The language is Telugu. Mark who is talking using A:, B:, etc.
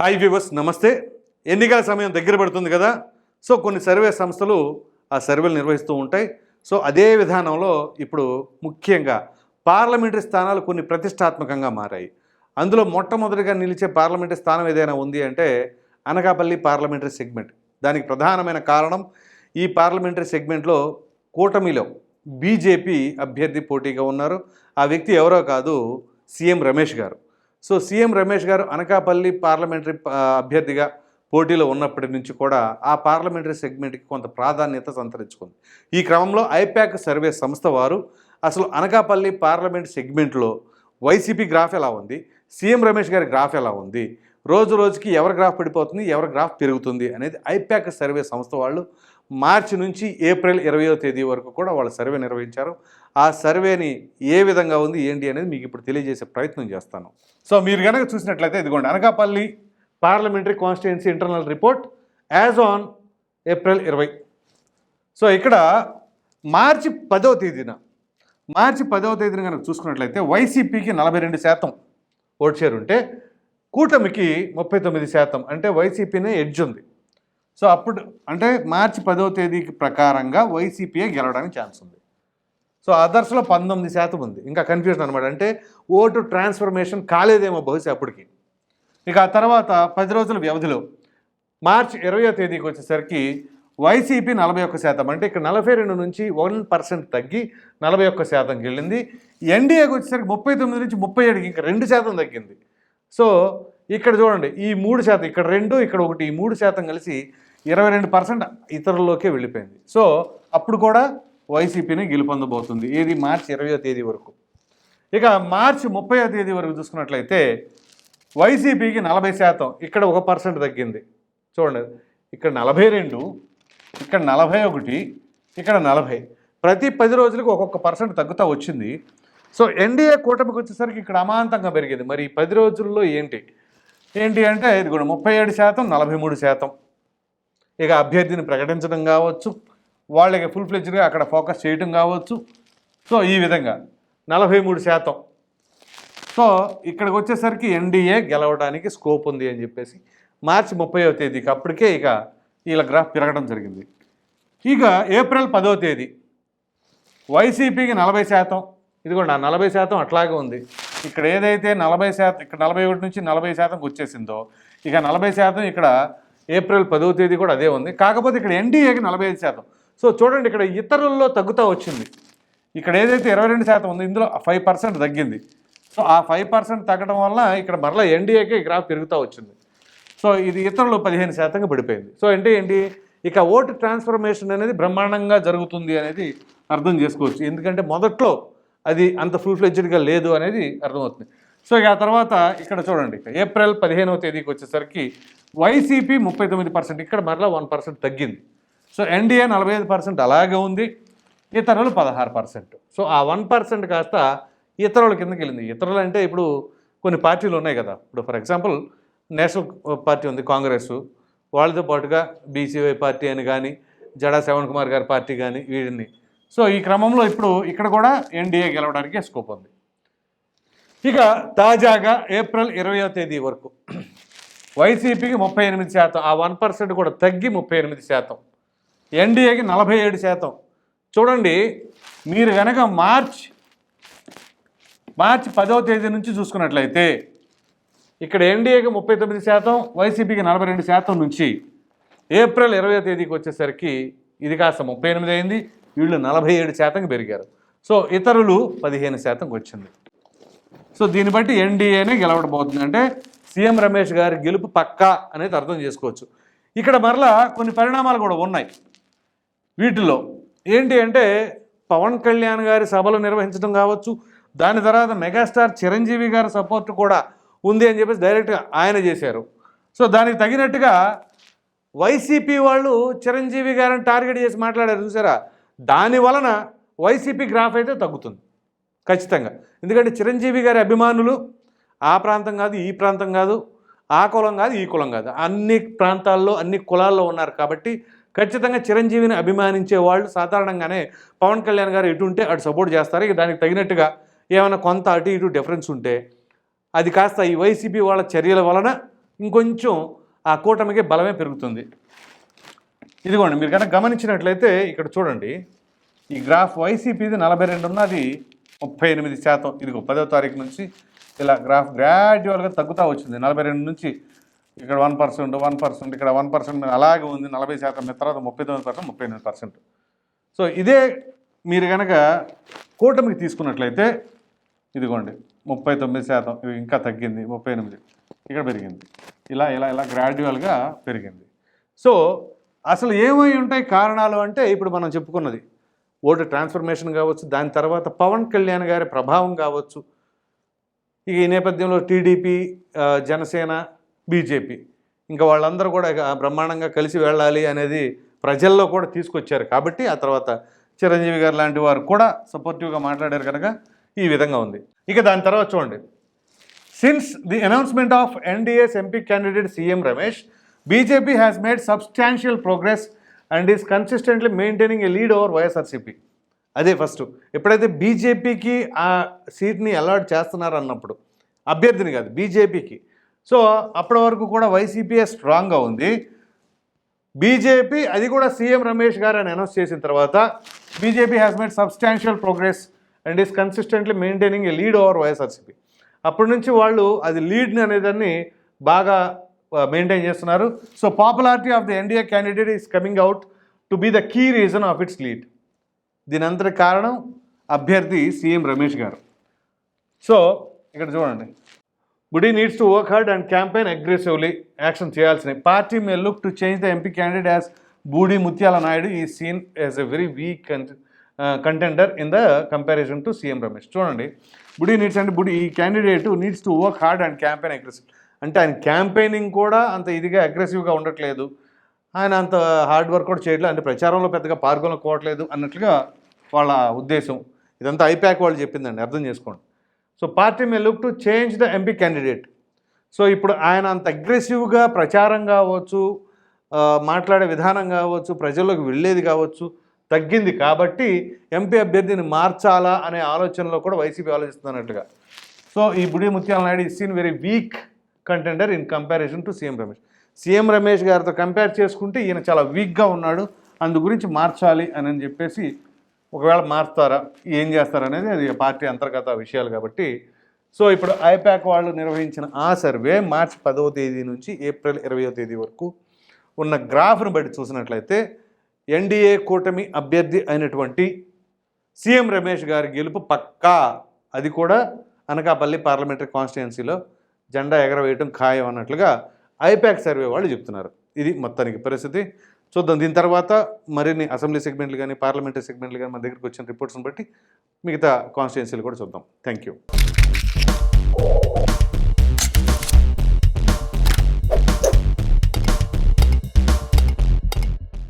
A: హాయ్ వ్యూవర్స్ నమస్తే. ఎన్నికల సమయం దగ్గర పడుతుంది కదా. సో కొన్ని సర్వే సంస్థలు ఆ సర్వేలు నిర్వహిస్తూ ఉంటాయి. సో అదే విధానంలో ఇప్పుడు ముఖ్యంగా పార్లమెంటరీ స్థానాలు కొన్ని ప్రతిష్టాత్మకంగా మారాయి. అందులో మొట్టమొదటిగా నిలిచే పార్లమెంటరీ స్థానం ఏదైనా ఉంది అంటే అనకాపల్లి పార్లమెంటరీ సెగ్మెంట్. దానికి ప్రధానమైన కారణం ఈ పార్లమెంటరీ సెగ్మెంట్లో కూటమిలో బీజేపీ అభ్యర్థి పోటీగా ఉన్నారు. ఆ వ్యక్తి ఎవరో కాదు సీఎం రమేష్ గారు. సో సీఎం రమేష్ గారు అనకాపల్లి పార్లమెంటరీ అభ్యర్థిగా పోటీలో ఉన్నప్పటి నుంచి కూడా ఆ పార్లమెంటరీ సెగ్మెంట్కి కొంత ప్రాధాన్యత సంతరించుకుంది. ఈ క్రమంలో ఐపాక్ సర్వే సంస్థ వారు అసలు అనకాపల్లి పార్లమెంట్ సెగ్మెంట్లో వైసీపీ గ్రాఫ్ ఎలా ఉంది? సీఎం రమేష్ గారి గ్రాఫ్ ఎలా ఉంది? రోజు రోజుకి ఎవరి గ్రాఫ్ పడిపోతుంది? ఎవరి గ్రాఫ్ పెరుగుతుంది? అనేది ఐపాక్ సర్వే సంస్థ వాళ్ళు మార్చి నుంచి ఏప్రిల్ ఇరవయో తేదీ వరకు కూడా వాళ్ళు సర్వే నిర్వహించారు. ఆ సర్వేని ఏ విధంగా ఉంది ఏంటి అనేది మీకు ఇప్పుడు తెలియజేసే ప్రయత్నం చేస్తాను. సో మీరు కనుక చూసినట్లయితే ఇదిగోండి Anakapalli parliamentary constituency internal report as on April ఇరవై. సో ఇక్కడ మార్చి పదవ తేదీన మార్చి పదవ తేదీన కనుక చూసుకున్నట్లయితే వైసీపీకి నలభై రెండు శాతం ఓట్ షేర్ ఉంటే కూటమికి ముప్పై తొమ్మిది శాతం అంటే వైసీపీనే ఎడ్జ్ ఉంది. సో అప్పుడు అంటే మార్చి పదవ తేదీకి ప్రకారంగా వైసీపీయే గెలవడానికి ఛాన్స్ ఉంది. సో అదర్స్లో పంతొమ్మిది శాతం ఉంది. ఇంకా కన్ఫ్యూజన్ అనమాట అంటే ఓటు ట్రాన్స్ఫర్మేషన్ కాలేదేమో బహుశా అప్పటికి. ఇక ఆ తర్వాత పది రోజుల వ్యవధిలో మార్చి ఇరవయో తేదీకి వచ్చేసరికి వైసీపీ నలభై ఒక్క శాతం. అంటే ఇక్కడ నలభై రెండు నుంచి వన్ పర్సెంట్ తగ్గి నలభై ఒక్క శాతంకి వెళ్ళింది ఎన్డీఏకి వచ్చేసరికి ముప్పై తొమ్మిది నుంచి ముప్పై ఏడుకి ఇంకా రెండు శాతం తగ్గింది. సో ఇక్కడ చూడండి ఈ మూడు శాతం ఇక్కడ రెండు ఇక్కడ ఒకటి ఈ మూడు శాతం కలిసి ఇరవై రెండు పర్సెంట్ ఇతరుల్లోకే వెళ్ళిపోయింది. సో అప్పుడు కూడా వైసీపీని గెలుపొందబోతుంది. ఏది? మార్చి ఇరవయో తేదీ వరకు. ఇక మార్చి ముప్పయో తేదీ వరకు చూసుకున్నట్లయితే వైసీపీకి నలభై శాతం. ఇక్కడ ఒక పర్సెంట్ తగ్గింది. చూడండి. ఇక్కడ నలభై రెండు ఇక్కడ నలభై ఒకటి ఇక్కడ నలభై. ప్రతి పది రోజులకు ఒక్కొక్క పర్సెంట్ తగ్గుతూ వచ్చింది. సో ఎన్డీఏ కూటమికి వచ్చేసరికి ఇక్కడ అమాంతంగా పెరిగింది. మరి ఈ పది రోజుల్లో ఏంటి? ఏంటి అంటే ఇది కూడా ముప్పై ఏడు శాతం నలభై మూడు శాతం. ఇక అభ్యర్థిని ప్రకటించడం కావచ్చు వాళ్ళకి ఫుల్ ఫ్లెడ్జ్గా అక్కడ ఫోకస్ చేయడం కావచ్చు. సో ఈ విధంగా నలభై మూడు శాతం. సో ఇక్కడికి వచ్చేసరికి ఎన్డీఏ గెలవడానికి స్కోప్ ఉంది అని చెప్పేసి మార్చి ముప్పైవ తేదీకి అప్పటికే ఇక వీళ్ళ గ్రాఫ్ పెరగడం జరిగింది. ఇక ఏప్రిల్ పదవ తేదీ. వైసీపీకి నలభై శాతం. ఇదిగోండి ఆ నలభై శాతం అట్లాగే ఉంది. ఇక్కడ ఏదైతే నలభై శాతం ఇక్కడ నలభై ఒకటి నుంచి నలభై శాతంకి వచ్చేసిందో ఇక నలభై శాతం ఇక్కడ ఏప్రిల్ పదవ తేదీ కూడా అదే ఉంది. కాకపోతే ఇక్కడ ఎన్డీఏకి నలభై ఐదు శాతం. సో చూడండి ఇక్కడ ఇతరుల్లో తగ్గుతూ వచ్చింది. ఇక్కడ ఏదైతే ఇరవై రెండు శాతం ఉందో ఇందులో ఫైవ్ పర్సెంట్ తగ్గింది. సో ఆ ఫైవ్ పర్సెంట్ తగ్గడం వల్ల ఇక్కడ మరలా ఎన్డీఏకి గ్రాఫ్ పెరుగుతూ వచ్చింది. సో ఇది ఇతరులు పదిహేను శాతంగా పడిపోయింది. సో అంటే ఏంటి? ఇక ఓటు ట్రాన్స్ఫర్మేషన్ అనేది బ్రహ్మాండంగా జరుగుతుంది అనేది అర్థం చేసుకోవచ్చు. ఎందుకంటే మొదట్లో అది అంత ఫుల్ ఫ్లెడ్జ్డ్గా లేదు అనేది అర్థమవుతుంది. సో ఇక ఆ తర్వాత ఇక్కడ చూడండి. ఇక ఏప్రిల్ పదిహేనవ తేదీకి వచ్చేసరికి వైసీపీ ముప్పై తొమ్మిది పర్సెంట్ ఇక్కడ మరలా వన్ పర్సెంట్ తగ్గింది. సో ఎన్డీఏ నలభై ఐదు పర్సెంట్ అలాగే ఉంది ఇతరులు పదహారు పర్సెంట్. సో ఆ వన్ పర్సెంట్ కాస్త ఇతరుల కిందకి వెళ్ళింది. ఇతరులు అంటే ఇప్పుడు కొన్ని పార్టీలు ఉన్నాయి కదా. ఇప్పుడు ఫర్ ఎగ్జాంపుల్ నేషనల్ పార్టీ ఉంది కాంగ్రెస్. వాళ్ళతో పాటుగా బీసీవై పార్టీ అని కానీ జడా శ్రవణ్ కుమార్ గారి పార్టీ కానీ వీడిని. సో ఈ క్రమంలో ఇప్పుడు ఇక్కడ కూడా ఎన్డీఏ గెలవడానికి స్కోప్ ఉంది. ఇక తాజాగా ఏప్రిల్ ఇరవయో తేదీ వరకు వైసీపీకి ముప్పై ఎనిమిది శాతం ఆ వన్ పర్సెంట్ కూడా తగ్గి ముప్పై ఎనిమిది శాతం. ఎన్డీఏకి నలభై ఏడు శాతం. చూడండి మీరు కనుక మార్చ్ మార్చి పదవ తేదీ నుంచి చూసుకున్నట్లయితే ఇక్కడ ఎన్డీఏకి ముప్పై తొమ్మిది శాతం వైసీపీకి నలభై రెండు శాతం నుంచి ఏప్రిల్ ఇరవై తేదీకి వచ్చేసరికి ఇది కాస్త ముప్పై ఎనిమిది అయింది వీళ్ళు నలభై ఏడు శాతంకి పెరిగారు. సో ఇతరులు పదిహేను శాతంకి వచ్చింది. సో దీన్ని బట్టి ఎన్డీఏనే గెలవడబోతుంది. అంటే సీఎం రమేష్ గారి గెలుపు పక్కా అనేది అర్థం చేసుకోవచ్చు. ఇక్కడ మరలా కొన్ని పరిణామాలు కూడా ఉన్నాయి. వీటిలో ఏంటి అంటే పవన్ కళ్యాణ్ గారి సభలు నిర్వహించడం కావచ్చు దాని తర్వాత మెగాస్టార్ చిరంజీవి గారి సపోర్ట్ కూడా ఉంది అని చెప్పేసి డైరెక్ట్గా ఆయన చేశారు. సో దానికి తగినట్టుగా వైసీపీ వాళ్ళు చిరంజీవి గారిని టార్గెట్ చేసి మాట్లాడారు చూసారా? దాని వలన వైసీపీ గ్రాఫ్ అయితే తగ్గుతుంది ఖచ్చితంగా. ఎందుకంటే చిరంజీవి గారి అభిమానులు ఆ ప్రాంతం కాదు ఈ ప్రాంతం కాదు ఆ కులం కాదు ఈ కులం కాదు. అన్ని ప్రాంతాల్లో అన్ని కులాల్లో ఉన్నారు కాబట్టి ఖచ్చితంగా చిరంజీవిని అభిమానించే వాళ్ళు సాధారణంగానే పవన్ కళ్యాణ్ గారు ఎటు ఉంటే అటు సపోర్ట్ చేస్తారు. ఇక దానికి తగినట్టుగా ఏమైనా కొంత అటు ఇటు డిఫరెన్స్ ఉంటే అది కాస్త ఈ వైసీపీ వాళ్ళ చర్యల వలన ఇంకొంచెం ఆ కూటమికి బలమే పెరుగుతుంది. ఇదిగోండి మీరు కనుక గమనించినట్లయితే ఇక్కడ చూడండి ఈ గ్రాఫ్ వైసీపీది నలభై రెండు ఉన్నది ముప్పై ఎనిమిది శాతం. ఇదిగో పదో తారీఖు నుంచి ఇలా గ్రాఫ్ గ్రాడ్యువల్గా తగ్గుతూ వచ్చింది. నలభై రెండు నుంచి ఇక్కడ వన్ పర్సెంట్ వన్ పర్సెంట్ ఇక్కడ వన్ పర్సెంట్ అలాగే ఉంది నలభై శాతం తర్వాత ముప్పై తొమ్మిది పర్సెంట్ ముప్పై ఎనిమిది పర్సెంట్. సో ఇదే మీరు కనుక కూటమికి తీసుకున్నట్లయితే ఇదిగోండి ముప్పై తొమ్మిది శాతం ఇంకా తగ్గింది ముప్పై ఎనిమిది ఇక్కడ పెరిగింది. ఇలా ఇలా ఇలా గ్రాడ్యువల్గా పెరిగింది. సో అసలు ఏమై ఉంటాయి కారణాలు అంటే ఇప్పుడు మనం చెప్పుకున్నది ఓటు ట్రాన్స్ఫర్మేషన్ కావచ్చు దాని తర్వాత పవన్ కళ్యాణ్ గారి ప్రభావం కావచ్చు. ఇక ఈ నేపథ్యంలో టీడీపీ జనసేన బీజేపీ. ఇంకా వాళ్ళందరూ కూడా బ్రహ్మాండంగా కలిసి వెళ్ళాలి అనేది ప్రజల్లో కూడా తీసుకొచ్చారు కాబట్టి ఆ తర్వాత చిరంజీవి గారు లాంటి వారు కూడా సపోర్టివ్గా మాట్లాడారు కనుక ఈ విధంగా ఉంది. ఇక దాని తర్వాత చూడండి. Since the announcement of NDA's MP candidate C M Ramesh BJP has made substantial progress and is consistently maintaining a lead over YSRCP అదే ఫస్ట్ ఎప్పుడైతే బీజేపీకి ఆ సీట్ని అలాట్ చేస్తున్నారు అన్నప్పుడు అభ్యర్థిని కాదు బీజేపీకి సో అప్పటి వరకు కూడా వైసీపీఏ స్ట్రాంగ్గా ఉంది. బీజేపీ అది కూడా సీఎం రమేష్ గారు అని అనౌన్స్ చేసిన తర్వాత BJP has made substantial progress and is consistently maintaining a lead over YSRCP అప్పటి నుంచి వాళ్ళు అది లీడ్ని అనేదాన్ని బాగా మెయింటైన్ చేస్తున్నారు. So popularity of the NDA candidate is coming out to be the key reason of its lead దీని అంతటి కారణం అభ్యర్థి సీఎం రమేష్ గారు. సో ఇక్కడ చూడండి. Budi needs to work hard and campaign aggressively action చేయాల్సిన party may look to change the MP candidate as Budi Mutyala Naidu is seen as a very weak contender in the comparison to C M Ramesh చూడండి. బుడి నీడ్స్ అంటే బుడి ఈ candidate needs to work hard and campaign aggressive అంటే ఆయన క్యాంపెయినింగ్ కూడా అంత ఇదిగా అగ్రెసివ్గా ఉండట్లేదు. ఆయన అంత హార్డ్ వర్క్ కూడా చేయట్లేదు. అంటే ప్రచారంలో పెద్దగా పాల్గొనకపోవట్లేదు అన్నట్లుగా వాళ్ళ ఉద్దేశం. ఇదంతా ఐప్యాక్ వాళ్ళు చెప్పిందండి. అర్థం చేసుకోండి. So party may look to change the MP candidate so ఇప్పుడు ఆయన అంత అగ్రెసివ్గా ప్రచారం కావచ్చు మాట్లాడే విధానం కావచ్చు ప్రజల్లోకి వెళ్ళేది కావచ్చు తగ్గింది కాబట్టి ఎంపీ అభ్యర్థిని మార్చాలా అనే ఆలోచనలో కూడా వైసీపీ ఆలోచిస్తున్నట్టుగా. సో ఈ Budi Mutyala Naidu is seen very weak contender in comparison to C M Ramesh C M Ramesh గారితో కంపేర్ చేసుకుంటే ఈయన చాలా వీక్గా ఉన్నాడు అందు గురించి మార్చాలి అని అని చెప్పేసి ఒకవేళ మారుతారా ఏం చేస్తారనేది అది పార్టీ అంతర్గత విషయాలు కాబట్టి. సో ఇప్పుడు ఐపాక్ వాళ్ళు నిర్వహించిన ఆ సర్వే మార్చి పదవ తేదీ నుంచి ఏప్రిల్ ఇరవయో తేదీ వరకు ఉన్న గ్రాఫ్ను బట్టి చూసినట్లయితే ఎన్డీఏ కూటమి అభ్యర్థి అయినటువంటి సీఎం రమేష్ గారి గెలుపు పక్కా. అది కూడా అనకాపల్లి పార్లమెంటరీ కాన్స్టిట్యున్సీలో జెండా ఎగరవేయటం ఖాయం అన్నట్లుగా ఐపాక్ సర్వే వాళ్ళు చెప్తున్నారు. ఇది మొత్తానికి పరిస్థితి. చూద్దాం దీని తర్వాత మరిన్ని అసెంబ్లీ సెగ్మెంట్లు కానీ పార్లమెంటరీ సెగ్మెంట్లు కానీ మన దగ్గరికి వచ్చిన రిపోర్ట్స్ని బట్టి మిగతా కాన్స్టిట్యున్సీలు కూడా చూద్దాం. Thank you